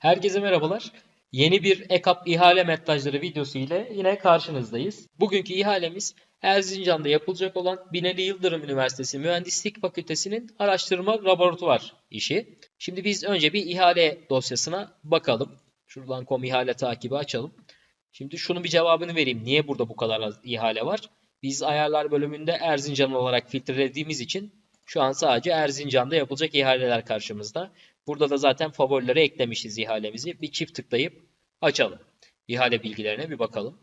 Herkese merhabalar. Yeni bir EKAP ihale metrajları videosu ile yine karşınızdayız. Bugünkü ihalemiz Erzincan'da yapılacak olan Binali Yıldırım Üniversitesi Mühendislik Fakültesi'nin araştırma laboratuvar işi. Şimdi biz önce bir ihale dosyasına bakalım. Şuradan kom ihale takibi açalım. Şimdi şunun bir cevabını vereyim. Niye burada bu kadar az ihale var? Biz ayarlar bölümünde Erzincan olarak filtrelediğimiz için şu an sadece Erzincan'da yapılacak ihaleler karşımızda. Burada da zaten favorilere eklemişiz ihalemizi. Bir çift tıklayıp açalım. İhale bilgilerine bir bakalım.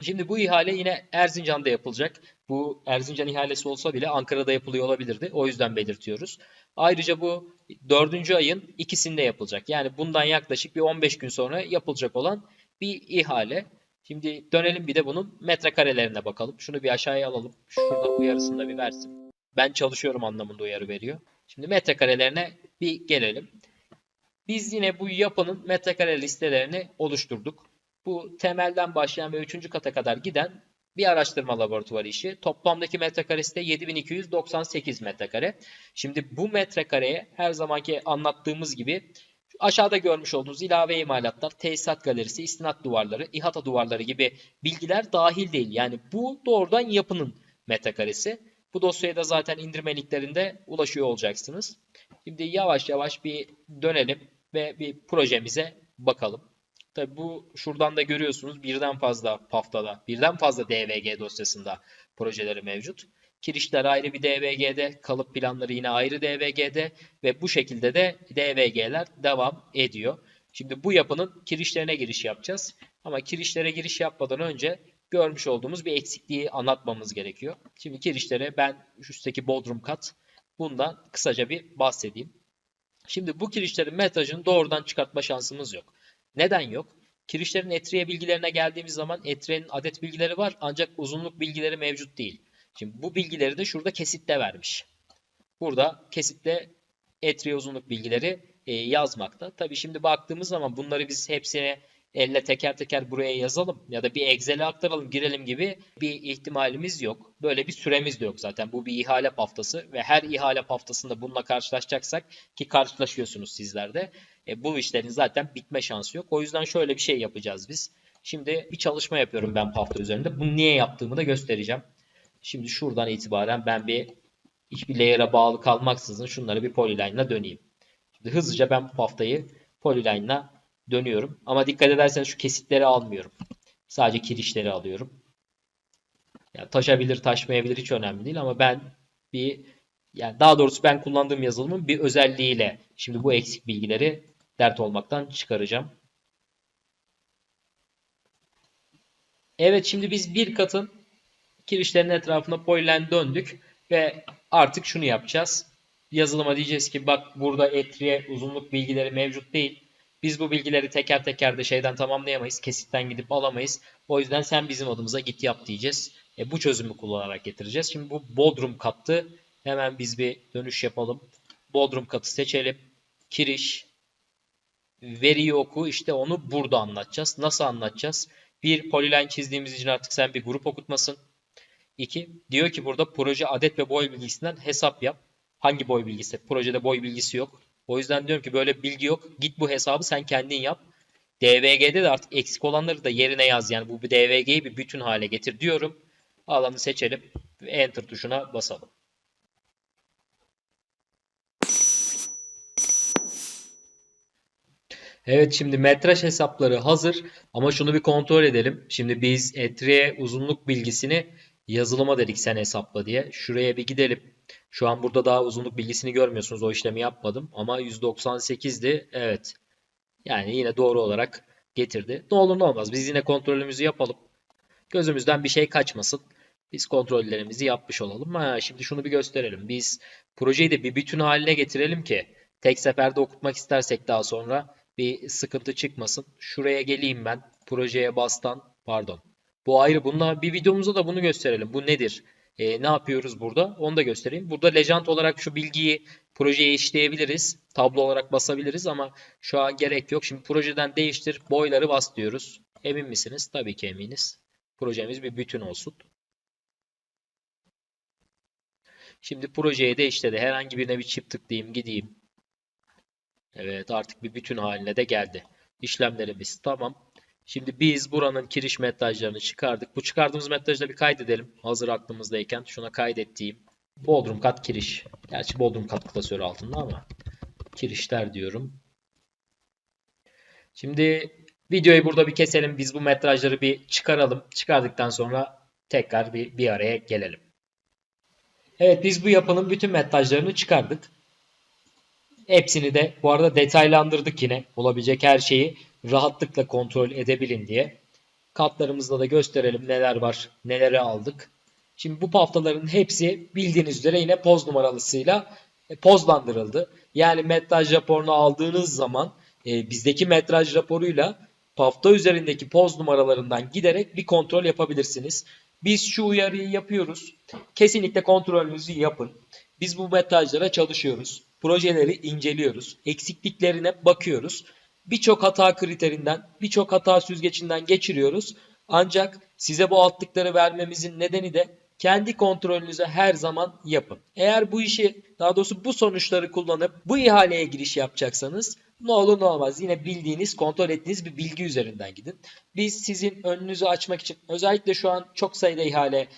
Şimdi bu ihale yine Erzincan'da yapılacak. Bu Erzincan ihalesi olsa bile Ankara'da yapılıyor olabilirdi. O yüzden belirtiyoruz. Ayrıca bu dördüncü ayın ikisinde yapılacak. Yani bundan yaklaşık bir 15 gün sonra yapılacak olan bir ihale. Şimdi dönelim bir de bunun metrekarelerine bakalım. Şunu bir aşağıya alalım. Şurada uyarısını da bir versin. Ben çalışıyorum anlamında uyarı veriyor. Şimdi metrekarelerine bir gelelim. Biz yine bu yapının metrekare listelerini oluşturduk. Bu temelden başlayan ve 3. kata kadar giden bir araştırma laboratuvarı işi. Toplamdaki metrekaresi de 7298 metrekare. Şimdi bu metrekareye her zamanki anlattığımız gibi aşağıda görmüş olduğunuz ilave imalatlar, tesisat galerisi, istinat duvarları, ihata duvarları gibi bilgiler dahil değil. Yani bu doğrudan yapının metrekaresi. Bu dosyaya da zaten indirme linklerinde ulaşıyor olacaksınız. Şimdi yavaş yavaş bir dönelim ve bir projemize bakalım. Tabi bu şuradan da görüyorsunuz birden fazla paftada, birden fazla DVG dosyasında projeleri mevcut. Kirişler ayrı bir DVG'de, kalıp planları yine ayrı DVG'de ve bu şekilde de DVG'ler devam ediyor. Şimdi bu yapının kirişlerine giriş yapacağız. Ama kirişlere giriş yapmadan önce görmüş olduğumuz bir eksikliği anlatmamız gerekiyor. Şimdi kirişlere ben üstteki bodrum kat bundan kısaca bir bahsedeyim. Şimdi bu kirişlerin metrajını doğrudan çıkartma şansımız yok. Neden yok? Kirişlerin etriye bilgilerine geldiğimiz zaman etriyenin adet bilgileri var ancak uzunluk bilgileri mevcut değil. Şimdi bu bilgileri de şurada kesitte vermiş. Burada kesitte etriye uzunluk bilgileri e, yazmakta. Tabi şimdi baktığımız zaman bunları biz hepsine elle teker teker buraya yazalım ya da bir Excel'e aktaralım girelim gibi bir ihtimalimiz yok. Böyle bir süremiz de yok zaten. Bu bir ihale haftası ve her ihale haftasında bununla karşılaşacaksak ki karşılaşıyorsunuz sizler de. E, bu işlerin zaten bitme şansı yok. O yüzden şöyle bir şey yapacağız biz. Şimdi bir çalışma yapıyorum ben hafta üzerinde. Bunu niye yaptığımı da göstereceğim. Şimdi şuradan itibaren ben bir hiçbir layer'a bağlı kalmaksızın şunları bir polyline'la döneyim. Şimdi hızlıca ben bu haftayı polyline'la dönüyorum. Ama dikkat ederseniz şu kesitleri almıyorum. Sadece kirişleri alıyorum. Yani taşabilir, taşmayabilir hiç önemli değil ama ben bir yani daha doğrusu ben kullandığım yazılımın bir özelliğiyle şimdi bu eksik bilgileri dert olmaktan çıkaracağım. Evet şimdi biz bir katın kirişlerin etrafına polyline döndük ve artık şunu yapacağız. Yazılıma diyeceğiz ki bak burada etriye uzunluk bilgileri mevcut değil. Biz bu bilgileri teker teker de şeyden tamamlayamayız. Kesitten gidip alamayız. O yüzden sen bizim adımıza git yap diyeceğiz. E, bu çözümü kullanarak getireceğiz. Şimdi bu Bodrum kattı. Hemen biz bir dönüş yapalım. Bodrum katı seçelim. Kiriş. Veriyi oku. İşte onu burada anlatacağız. Nasıl anlatacağız? Bir polyline çizdiğimiz için artık sen bir grup okutmasın. İki, diyor ki burada proje adet ve boy bilgisinden hesap yap. Hangi boy bilgisi? Projede boy bilgisi yok. O yüzden diyorum ki böyle bilgi yok. Git bu hesabı sen kendin yap. DVG'de de artık eksik olanları da yerine yaz. Yani bu bir DVG'yi bir bütün hale getir diyorum. Alanı seçelim Enter tuşuna basalım. Evet şimdi metraj hesapları hazır ama şunu bir kontrol edelim. Şimdi biz etriye uzunluk bilgisini yazılıma dedik sen hesapla diye. Şuraya bir gidelim. Şu an burada daha uzunluk bilgisini görmüyorsunuz. O işlemi yapmadım. Ama 198'di. Evet. Yani yine doğru olarak getirdi. Ne olur ne olmaz. Biz yine kontrolümüzü yapalım. Gözümüzden bir şey kaçmasın. Biz kontrollerimizi yapmış olalım. Ha, şimdi şunu bir gösterelim. Biz projeyi de bir bütün haline getirelim ki tek seferde okutmak istersek daha sonra bir sıkıntı çıkmasın. Şuraya geleyim ben. Projeye bastan. Pardon. Bu ayrı. Bununla bir videomuzda da bunu gösterelim. Bu nedir? E, ne yapıyoruz burada? Onu da göstereyim. Burada legend olarak şu bilgiyi projeye işleyebiliriz. Tablo olarak basabiliriz ama şu an gerek yok. Şimdi projeden değiştir, boyları bas diyoruz. Emin misiniz? Tabii ki eminiz. Projemiz bir bütün olsun. Şimdi projeye de işte de herhangi birine bir çift tıklayayım gideyim. Evet artık bir bütün haline de geldi. İşlemlerimiz tamam. Şimdi biz buranın kiriş metrajlarını çıkardık. Bu çıkardığımız metrajı da bir kaydedelim. Hazır aklımızdayken şuna kaydettiğim Bodrum kat kiriş. Gerçi Bodrum kat klasörü altında ama kirişler diyorum. Şimdi videoyu burada bir keselim. Biz bu metrajları bir çıkaralım. Çıkardıktan sonra tekrar bir, bir araya gelelim. Evet biz bu yapının bütün metrajlarını çıkardık. Hepsini de bu arada detaylandırdık yine. Olabilecek her şeyi rahatlıkla kontrol edebilin diye. Katlarımızda da gösterelim neler var, neleri aldık. Şimdi bu paftaların hepsi bildiğiniz üzere yine poz numaralısıyla e, pozlandırıldı. Yani metraj raporunu aldığınız zaman e, bizdeki metraj raporuyla pafta üzerindeki poz numaralarından giderek bir kontrol yapabilirsiniz. Biz şu uyarıyı yapıyoruz. Kesinlikle kontrolünüzü yapın. Biz bu metrajlara çalışıyoruz. Projeleri inceliyoruz. Eksikliklerine bakıyoruz. Birçok hata kriterinden, birçok hata süzgecinden geçiriyoruz. Ancak size bu altlıkları vermemizin nedeni de kendi kontrolünüzü her zaman yapın. Eğer bu işi daha doğrusu bu sonuçları kullanıp bu ihaleye giriş yapacaksanız ne olur ne olmaz yine bildiğiniz kontrol ettiğiniz bir bilgi üzerinden gidin. Biz sizin önünüzü açmak için özellikle şu an çok sayıda ihale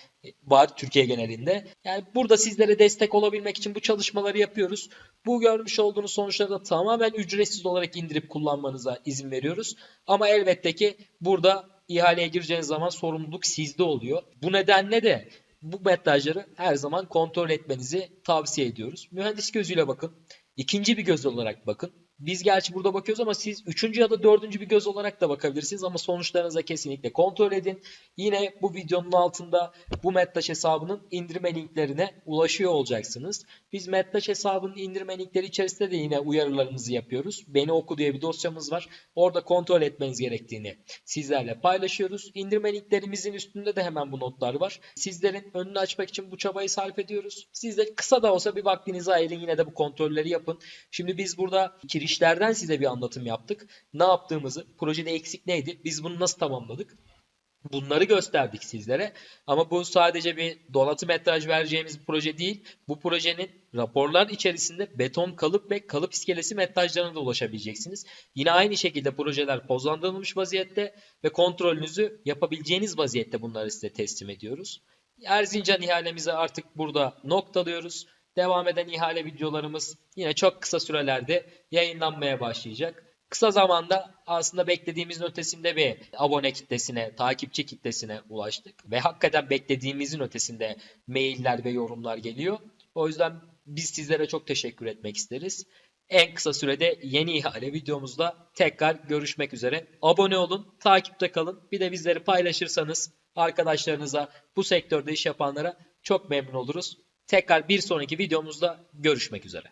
var Türkiye genelinde. Yani burada sizlere destek olabilmek için bu çalışmaları yapıyoruz. Bu görmüş olduğunuz sonuçları da tamamen ücretsiz olarak indirip kullanmanıza izin veriyoruz. Ama elbette ki burada ihaleye gireceğiniz zaman sorumluluk sizde oluyor. Bu nedenle de bu metrajları her zaman kontrol etmenizi tavsiye ediyoruz. Mühendis gözüyle bakın. İkinci bir göz olarak bakın. Biz gerçi burada bakıyoruz ama siz üçüncü ya da dördüncü bir göz olarak da bakabilirsiniz ama sonuçlarınıza kesinlikle kontrol edin. Yine bu videonun altında bu Mettaş hesabının indirme linklerine ulaşıyor olacaksınız. Biz Mettaş hesabının indirme linkleri içerisinde de yine uyarılarımızı yapıyoruz. Beni oku diye bir dosyamız var. Orada kontrol etmeniz gerektiğini sizlerle paylaşıyoruz. İndirme linklerimizin üstünde de hemen bu notlar var. Sizlerin önünü açmak için bu çabayı sarf ediyoruz. Siz de kısa da olsa bir vaktinizi ayırın yine de bu kontrolleri yapın. Şimdi biz burada girişlerden size bir anlatım yaptık. Ne yaptığımızı, projede eksik neydi, biz bunu nasıl tamamladık? Bunları gösterdik sizlere. Ama bu sadece bir donatım metraj vereceğimiz bir proje değil. Bu projenin raporlar içerisinde beton kalıp ve kalıp iskelesi metrajlarına da ulaşabileceksiniz. Yine aynı şekilde projeler pozlandırılmış vaziyette ve kontrolünüzü yapabileceğiniz vaziyette bunları size teslim ediyoruz. Erzincan ihalemizi artık burada noktalıyoruz. Devam eden ihale videolarımız yine çok kısa sürelerde yayınlanmaya başlayacak. Kısa zamanda aslında beklediğimizin ötesinde bir abone kitlesine, takipçi kitlesine ulaştık. Ve hakikaten beklediğimizin ötesinde mailler ve yorumlar geliyor. O yüzden biz sizlere çok teşekkür etmek isteriz. En kısa sürede yeni ihale videomuzda tekrar görüşmek üzere. Abone olun, takipte kalın. Bir de bizleri paylaşırsanız arkadaşlarınıza, bu sektörde iş yapanlara çok memnun oluruz. Tekrar bir sonraki videomuzda görüşmek üzere.